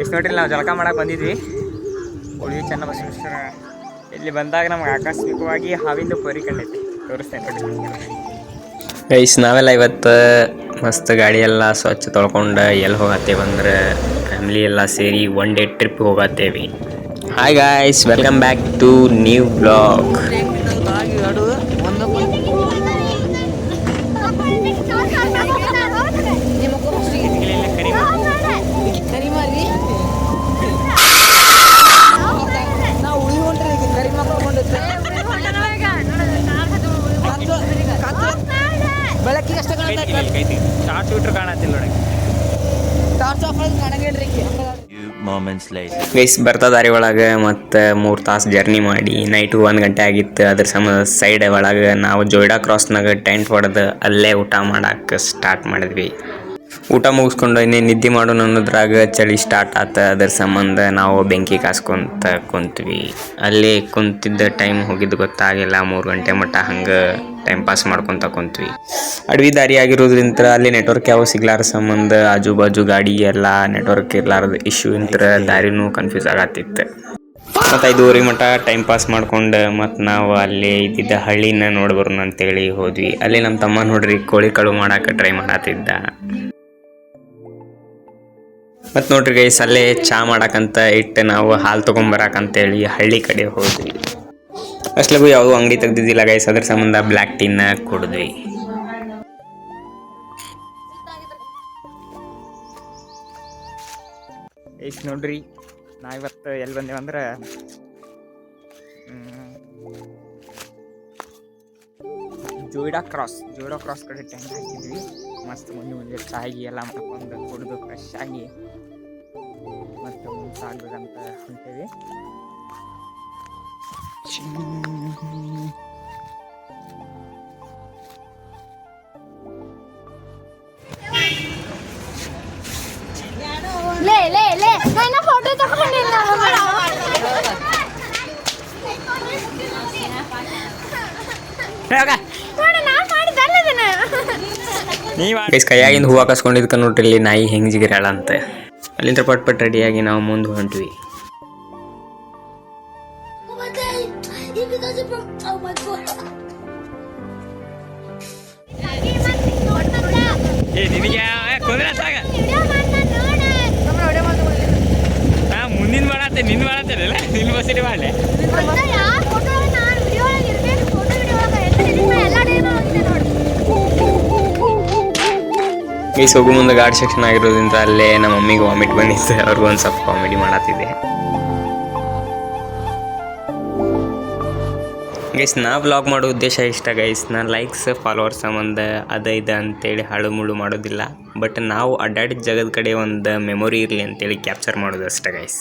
ಎಷ್ಟು ನೋಡ್ರಿ ನಾವು ಜಳಕ ಮಾಡಕ್ಕೆ ಬಂದಿದ್ವಿ. ಉಳಿವಿ ಚನ್ನಬಸವೇಶ್ವರ ಇಲ್ಲಿ ಬಂದಾಗ ನಮ್ಗೆ ಆಕಸ್ಮಿಕವಾಗಿ ಹಾವಿಂದ ಪರಿ ಕಂಡೈತಿ ತೋರಿಸ್ತೇನೆ ಗೈಸ್ ನಾವೆಲ್ಲ ಇವತ್ತು ಮಸ್ತ್ ಗಾಡಿ ಎಲ್ಲ ಸ್ವಚ್ಛ ತೊಳ್ಕೊಂಡು ಎಲ್ಲಿ ಹೋಗತ್ತೇವೆ ಅಂದ್ರೆ ಫ್ಯಾಮಿಲಿ ಎಲ್ಲ ಸೇರಿ one day trip ಹೋಗತ್ತೇವೆ. Hi guys welcome back to new blog guys ಬರ್ತಾ ದಾರಿ ಒಳಗೆ ಮತ್ತು ಮೂರು ತಾಸು ಜರ್ನಿ ಮಾಡಿ ನೈಟು ಒಂದು ಗಂಟೆ ಆಗಿತ್ತು. ಅದ್ರ ಸಮ ಸೈಡ್ ಒಳಗೆ ನಾವು ಜೋಯ್ಡಾ ಕ್ರಾಸ್ನಾಗ ಟೆಂಟ್ ಹೊಡೆದು ಅಲ್ಲೇ ಊಟ ಮಾಡಕ್ಕೆ ಸ್ಟಾರ್ಟ್ ಮಾಡಿದ್ವಿ. ಊಟ ಮುಗಿಸ್ಕೊಂಡು ಇನ್ನೇ ನಿದ್ದೆ ಮಾಡೋಣ ಅನ್ನೋದ್ರಾಗ ಚಳಿ ಸ್ಟಾರ್ಟ್ ಆತ. ಅದ್ರ ಸಂಬಂಧ ನಾವು ಬೆಂಕಿ ಕಾಸ್ಕೊಂತ ಕುಂತ್ವಿ. ಅಲ್ಲಿ ಕುಂತಿದ್ದ ಟೈಮ್ ಹೋಗಿದ್ದು ಗೊತ್ತಾಗಿಲ್ಲ. ಮೂರು ಗಂಟೆ ಮಟ್ಟ ಹಂಗೆ ಟೈಮ್ ಪಾಸ್ ಮಾಡ್ಕೊತ ಕುಂತ್ವಿ. ಅಡವಿ ದಾರಿ ಆಗಿರೋದ್ರಿಂದ ಅಲ್ಲಿ ನೆಟ್ವರ್ಕ್ ಯಾವ ಸಿಗ್ಲಾರ ಸಂಬಂಧ. ಆಜು ಬಾಜು ಗಾಡಿ ಎಲ್ಲ ನೆಟ್ವರ್ಕ್ ಇರ್ಲಾರ್ದ ಇಶ್ಯೂ ಇಂತ್ರ ದಾರಿನೂ ಕನ್ಫ್ಯೂಸ್ ಆಗತ್ತಿತ್ತು. ಮತ್ತು ಐದೂವರೆ ಮಟ್ಟ ಟೈಮ್ ಪಾಸ್ ಮಾಡ್ಕೊಂಡು ಮತ್ತು ನಾವು ಅಲ್ಲಿ ಇದ್ದಿದ್ದ ಹಳ್ಳಿನ ನೋಡ್ಬರೋಣ ಅಂತೇಳಿ ಹೋದ್ವಿ. ಅಲ್ಲಿ ನಮ್ಮ ತಮ್ಮ ನೋಡ್ರಿ ಕೋಳಿ ಕಳು ಮಾಡಕ್ಕೆ ಟ್ರೈ ಮಾಡತ್ತಿದ್ದ ಮತ್ತು ನೋಡ್ರಿ ಗೈಸ್ ಅಲ್ಲೇ ಚಾ ಮಾಡಕ್ಕಂತ ಇಟ್ಟು ನಾವು ಹಾಲು ತೊಗೊಂಬರಕಂತೇಳಿ ಹಳ್ಳಿ ಕಡೆ ಹೋದ್ವಿ. ಅಷ್ಟಲಗೂ ಯಾವುದೂ ಅಂಗಡಿ ತೆಗ್ದಿದ್ದಿಲ್ಲ ಗೈಸ್ ಅದ್ರ ಸಂಬಂಧ ಬ್ಲ್ಯಾಕ್ ಟೀನ ಕುಡಿದ್ವಿ. ಏಸ್ ನೋಡ್ರಿ, ನಾ ಇವತ್ತು ಎಲ್ಲಿ ಬಂದೇವು ಅಂದ್ರೆ ಜೋಯ್ಡಾ ಕ್ರಾಸ್ ಜೋಯ್ಡಾ ಕ್ರಾಸ್ ಕಡೆ ಟೆಂಟ್ ಹಾಕಿದ್ವಿ. ಮಸ್ತ್ ಮುಂದೆ ಮುಂದೆ ಚಾಯಿ ಎಲ್ಲ ಮಾಡ್ಕೊಂಡು ಕುಡಿದು ಫ್ರೆಶ್ ಆಗಿ. ಸಾಗ್ಬೇಕಂತ ಹೊಂಟೇವಿ. ಲೇ ಲೇ ಲೇ ನನ್ನ ಫೋಟೋ ತಗೊಂಡಿಲ್ಲ ನೋಡಿ ನಾನು ಮಾಡಿದ್ದಲ್ಲ ಇದನ್ನ ನೀವು ಗೈಸ್ ಕೈಯಾಗಿಂದ ಹೂವು ಕಸ್ಕೊಂಡಿದ್ಕ ನೋಡ್ರಿ ಇಲ್ಲಿ ನಾಯಿ ಹೆಂಗ್ ಜಿಗಿರಾಳ ಅಂತ ಅಲ್ಲಿಂದ ಪಟ್ ರೆಡಿಯಾಗಿ ನಾವು ಮುಂದೆ ಹೊಂಟಿವಿ. ಮುಂದಿನ ಮಾಡಾತ ನಿನ್ನ ಮಾಡತ್ತೆ ಅಲ್ಲ ನಿನ್ನ ಗೊಸಿರಿ ಗೈಸ್ ಹೋಗು ಮುಂದೆ ಗಾಡಿ ಸೆಕ್ಷನ್ ಆಗಿರೋದ್ರಿಂದ ಅಲ್ಲೇ ನಮ್ಮ ಮಮ್ಮಿಗೆ ವಾಮಿಟ್ ಬಂದಿತ್ತು ಅವ್ರಿಗೂ ಒಂದು ಸ್ವಲ್ಪ ಕಾಮಿಡಿ ಮಾಡತ್ತಿದ್ದೆ ಗೈಸ್ ನಾ ಬ್ಲಾಗ್ ಮಾಡೋ ಉದ್ದೇಶ ಇಷ್ಟ ಗೈಸ್ ನಾ ಲೈಕ್ಸ್ ಫಾಲೋವರ್ಸ್ ಸಂಬಂಧ ಅದ ಇದೆ ಅಂತೇಳಿ ಹಾಳು ಮುಳು ಮಾಡೋದಿಲ್ಲ. ಬಟ್ ನಾವು ಅಡ್ಡಾಡಿದ ಜಗದ ಕಡೆ ಒಂದು ಮೆಮೊರಿ ಇರಲಿ ಅಂತೇಳಿ ಕ್ಯಾಪ್ಚರ್ ಮಾಡೋದು ಅಷ್ಟೇ ಗೈಸ್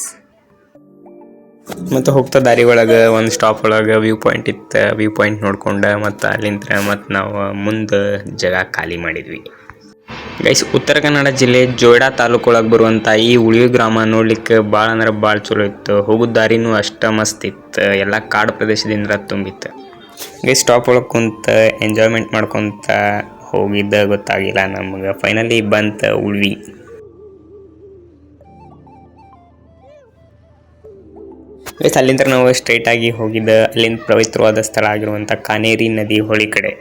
ಮತ್ತು ಹೋಗ್ತಾ ದಾರಿ ಒಳಗೆ, ಒಂದು ಸ್ಟಾಪ್ ಒಳಗೆ ವ್ಯೂ ಪಾಯಿಂಟ್ ಇತ್ತು ವ್ಯೂ ಪಾಯಿಂಟ್ ನೋಡ್ಕೊಂಡು ಮತ್ತು ಅಲ್ಲಿಂದ ಮತ್ತು ನಾವು ಮುಂದೆ ಜಾಗ ಖಾಲಿ ಮಾಡಿದ್ವಿ. ಗೈಸ್ ಉತ್ತರ ಕನ್ನಡ ಜಿಲ್ಲೆ ಜೋಯ್ಡಾ ತಾಲೂಕು ಒಳಗೆ ಬರುವಂಥ ಈ ಉಳಿಯು ಗ್ರಾಮ ನೋಡ್ಲಿಕ್ಕೆ ಭಾಳ ಅಂದ್ರೆ ಭಾಳ ಚಲೋ ಇತ್ತು. ಹೋಗೋ ದಾರಿನೂ ಅಷ್ಟ ಮಸ್ತ್ ಇತ್ತು. ಎಲ್ಲ ಕಾಡು ಪ್ರದೇಶದಿಂದ ತುಂಬಿತ್ತು. ಗೈಸ್ ಸ್ಟಾಪ್ ಒಳಗೆ ಕುಂತ ಎಂಜಾಯ್ಮೆಂಟ್ ಮಾಡ್ಕೊತ ಹೋಗಿದ್ದ ಗೊತ್ತಾಗಿಲ್ಲ ನಮ್ಗೆ. ಫೈನಲಿ ಬಂತ ಉಳ್ವಿ ಗೈಸ್ ಅಲ್ಲಿಂದ ನಾವು ಸ್ಟ್ರೈಟ್ ಆಗಿ ಹೋಗಿದ್ದ, ಅಲ್ಲಿಂದ ಪವಿತ್ರವಾದ ಸ್ಥಳ ಆಗಿರುವಂಥ ಕಾನೇರಿ ನದಿ ಹೊಳಿ ಕಡೆ.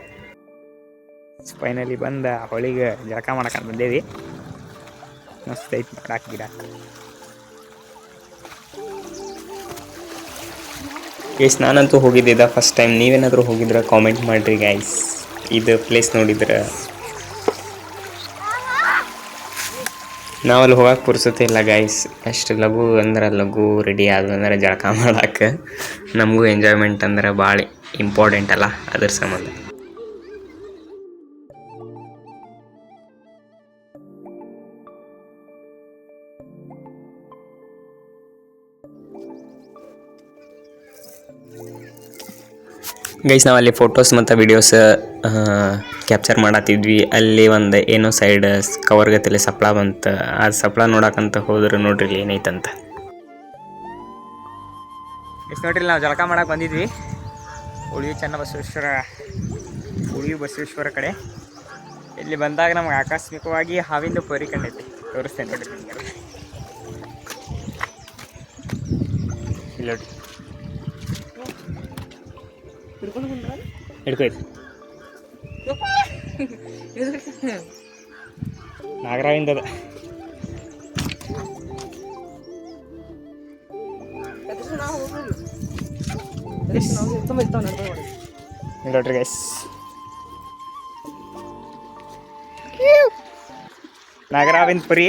ಫೈನಲಿ ಬಂದ ಹೊಳಿಗೆ ಜಳಕ ಮಾಡಕಂತ ಬಂದೇವಿ. ಮಸ್ತ್ ಐತಿ ಮಾಡಾಕ ಗಿಡ. ಗೈಸ್ ನಾನಂತೂ ಹೋಗಿದ್ದಿದ್ದ ಫಸ್ಟ್ ಟೈಮ್ ನೀವೇನಾದರೂ ಹೋಗಿದ್ರೆ ಕಾಮೆಂಟ್ ಮಾಡಿರಿ ಗೈಸ್ ಇದು ಪ್ಲೇಸ್ ನೋಡಿದ್ರೆ. ನಾವಲ್ಲಿ ಹೋಗಕ್ಕೆ ಪುರ್ಸತ್ತೆ ಇಲ್ಲ ಗೈಸ್ ಅಷ್ಟು ಲಘು ಅಂದ್ರೆ ಲಘು ರೆಡಿ ಆದ್ವಂದ್ರೆ ಜಳಕ ಮಾಡಕ್ಕೆ ನಮಗೂ ಎಂಜಾಯ್ಮೆಂಟ್ ಅಂದ್ರೆ ಭಾಳ ಇಂಪಾರ್ಟೆಂಟ್ ಅಲ್ಲ, ಅದ್ರ ಸಂಬಂಧ. ಗೈಸ್ ನಾವು ಅಲ್ಲಿ ಫೋಟೋಸ್ ಮತ್ತು ವಿಡಿಯೋಸ್ ಕ್ಯಾಪ್ಚರ್ ಮಾಡತ್ತಿದ್ವಿ ಅಲ್ಲಿ ಒಂದು ಏನೋ ಸೈಡ್ ಕವರ್ ಗತಿಲೆ ಸಪ್ಳ ಬಂತು. ಆ ಸಪ್ಳ ನೋಡಕ್ಕಂತ ಹೋದ್ರೆ ನೋಡ್ರಿ ಏನೈತಂತ. ಎಷ್ಟು ನೋಡ್ರಿ, ನಾವು ಜಳಕ ಮಾಡಕ್ಕೆ ಬಂದಿದ್ವಿ. ಉಳಿವಿ ಚನ್ನಬಸವೇಶ್ವರ ಉಳಿವಿ ಬಸವೇಶ್ವರ ಕಡೆ. ಇಲ್ಲಿ ಬಂದಾಗ ನಮ್ಗೆ ಆಕಸ್ಮಿಕವಾಗಿ ಹಾವಿಂದ ಪರಿ ಕಂಡೈತಿ. ತೋರಿಸ್ತೇನೆ ನೋಡ್ರಿ ಇಲ್ಲಿ ನೋಡಿ ಹಿಡ್ಕೊಯ್ತು. ನಾಗರಾವಿಂದ ಅದ. ತುಂಬ ಇರ್ತಾವ ನಡ್ಕೊಂಡು ಮಾಡಿ ಇಲ್ಲಿ ನೋಡ್ರಿ ಗೈಸ್ ನಾಗರಾವಿಂದ ಪುರಿ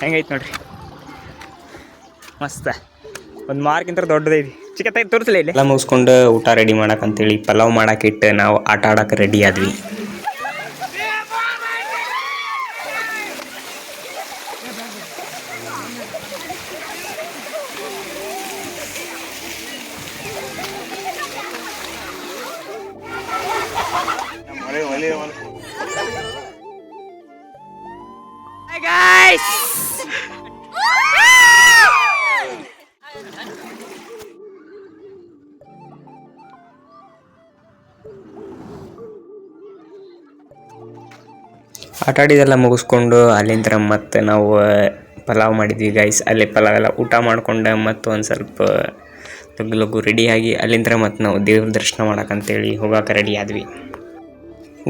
ಹೆಂಗೈತೆ ನೋಡ್ರಿ? ಮಸ್ತ. ಒಂದು ಮಾರ್ಕಿಂತ ದೊಡ್ಡದೈತಿ ಚಿಕ್ಕತ್ತಾಗಿ ತೋರಿಸಲಿ ಇಲ್ಲ. ಎಲ್ಲ ಮುಗಿಸ್ಕೊಂಡು ಊಟ ರೆಡಿ ಮಾಡಕ್ಕಂತೇಳಿ ಪಲಾವ್ ಮಾಡಕ್ಕಿಟ್ಟು ನಾವು ಆಟ ಆಡಕ್ಕೆ ರೆಡಿ ಆದ್ವಿ. ಆಟ ಆಡಿದೆಲ್ಲ ಮುಗಿಸ್ಕೊಂಡು ಅಲ್ಲಿಂದ ಮತ್ತೆ ನಾವು ಪಲಾವ್ ಮಾಡಿದ್ವಿ ಗೈಸ್ ಅಲ್ಲಿ ಪಲಾವ್ ಎಲ್ಲ ಊಟ ಮಾಡ್ಕೊಂಡು ಮತ್ತು ಒಂದು ಸ್ವಲ್ಪ ಲಗು ಲಗು ರೆಡಿಯಾಗಿ ಅಲ್ಲಿಂದ ಮತ್ತು ನಾವು ದೇವ್ರ ದರ್ಶನ ಮಾಡೋಕ್ಕಂತೇಳಿ ಹೋಗೋಕೆ ರೆಡಿ ಆದ್ವಿ.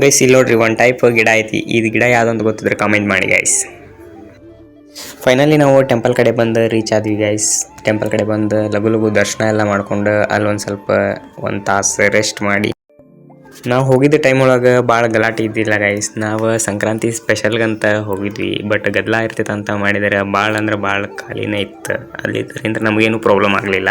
ಗೈಸ್ ಇಲ್ಲಿ ನೋಡ್ರಿ ಒಂದು ಟೈಪ್ ಗಿಡ ಐತಿ. ಇದು ಗಿಡ ಯಾವುದಂತ ಗೊತ್ತಿದ್ರೆ ಕಾಮೆಂಟ್ ಮಾಡಿ ಗೈಸ್ ಫೈನಲಿ ನಾವು ಟೆಂಪಲ್ ಕಡೆ ಬಂದು ರೀಚ್ ಆದ್ವಿ ಗೈಸ್ ಟೆಂಪಲ್ ಕಡೆ ಬಂದು ಲಘು ಲಘು ದರ್ಶನ ಎಲ್ಲ ಮಾಡ್ಕೊಂಡು ಅಲ್ಲೊಂದು ಸ್ವಲ್ಪ ಒಂದು ತಾಸು ರೆಸ್ಟ್ ಮಾಡಿ ನಾವು ಹೋಗಿದ್ದ ಟೈಮ್ ಒಳಗೆ ಭಾಳ ಗಲಾಟೆ ಇದ್ದಿಲ್ಲ ಗೈಸ್ ನಾವು ಸಂಕ್ರಾಂತಿ ಸ್ಪೆಷಲ್ಗಂತ ಹೋಗಿದ್ವಿ ಬಟ್ ಗದ್ದಲ ಇರ್ತೈತೆ ಅಂತ ಮಾಡಿದರೆ. ಭಾಳ ಅಂದ್ರೆ ಭಾಳ ಖಾಲಿನೇ ಇತ್ತು. ಅಲ್ಲಿದ್ದರಿಂದ ನಮಗೇನು ಪ್ರಾಬ್ಲಮ್ ಆಗಲಿಲ್ಲ.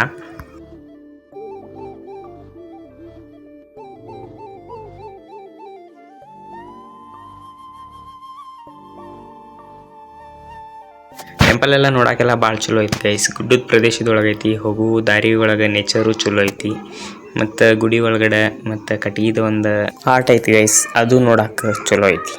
ಟೆಂಪಲ್ ಎಲ್ಲ ನೋಡೋಕ್ಕೆಲ್ಲ ಭಾಳ ಚಲೋ ಐತಿ ಗೈಸ್ ಗುಡ್ಡದ ಪ್ರದೇಶದೊಳಗೈತಿ, ಹೋಗು ದಾರಿ ಒಳಗೆ ನೇಚರು ಚಲೋ ಐತಿ. ಮತ್ತು ಗುಡಿ ಒಳಗಡೆ ಮತ್ತೆ ಕಟ್ಟಿಗೆದ ಒಂದು ಆರ್ಟ್ ಐತಿ ಗೈಸ್ ಅದು ನೋಡಕ್ಕೆ ಚಲೋ ಐತಿ.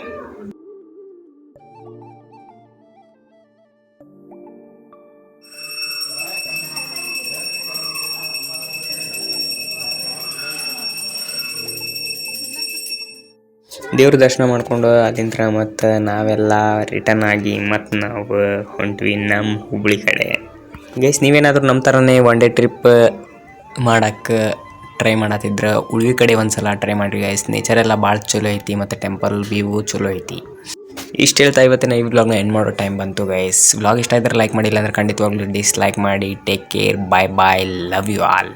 ದೇವ್ರ ದರ್ಶನ ಮಾಡ್ಕೊಂಡು ಅದಿಂತ ಮತ್ತು ನಾವೆಲ್ಲ ರಿಟರ್ನ್ ಆಗಿ ಮತ್ತು ನಾವು ಹೊಂಟ್ವಿ ನಮ್ಮ ಹುಬ್ಳಿ ಕಡೆ. ಗೈಸ್ ನೀವೇನಾದರೂ ನಮ್ಮ ಥರನೇ ಒನ್ ಡೇ ಟ್ರಿಪ್ ಮಾಡಕ್ಕೆ ಟ್ರೈ ಮಾಡತ್ತಿದ್ರೆ ಉಳ್ವಿ ಕಡೆ ಒಂದ್ಸಲ ಟ್ರೈ ಮಾಡಿರಿ ಗೈಸ್ ನೇಚರ್ ಎಲ್ಲ ಭಾಳ ಚಲೋ ಐತಿ ಮತ್ತು ಟೆಂಪಲ್ ವ್ಯೂ ಚಲೋ ಐತಿ. ಇಷ್ಟು ಹೇಳ್ತಾ ಇವತ್ತಿನ ಈ ವ್ಲಾಗ್ನ ಎಂಡ್ ಮಾಡೋ ಟೈಮ್ ಬಂತು ಗೈಸ್ ವ್ಲಾಗ್ ಇಷ್ಟ ಇದ್ರೆ ಲೈಕ್ ಮಾಡಿಲ್ಲ ಅಂದ್ರೆ ಖಂಡಿತವಾಗ್ಲೂ ಡಿಸ್ಲೈಕ್ ಮಾಡಿ. Take care bye bye love you all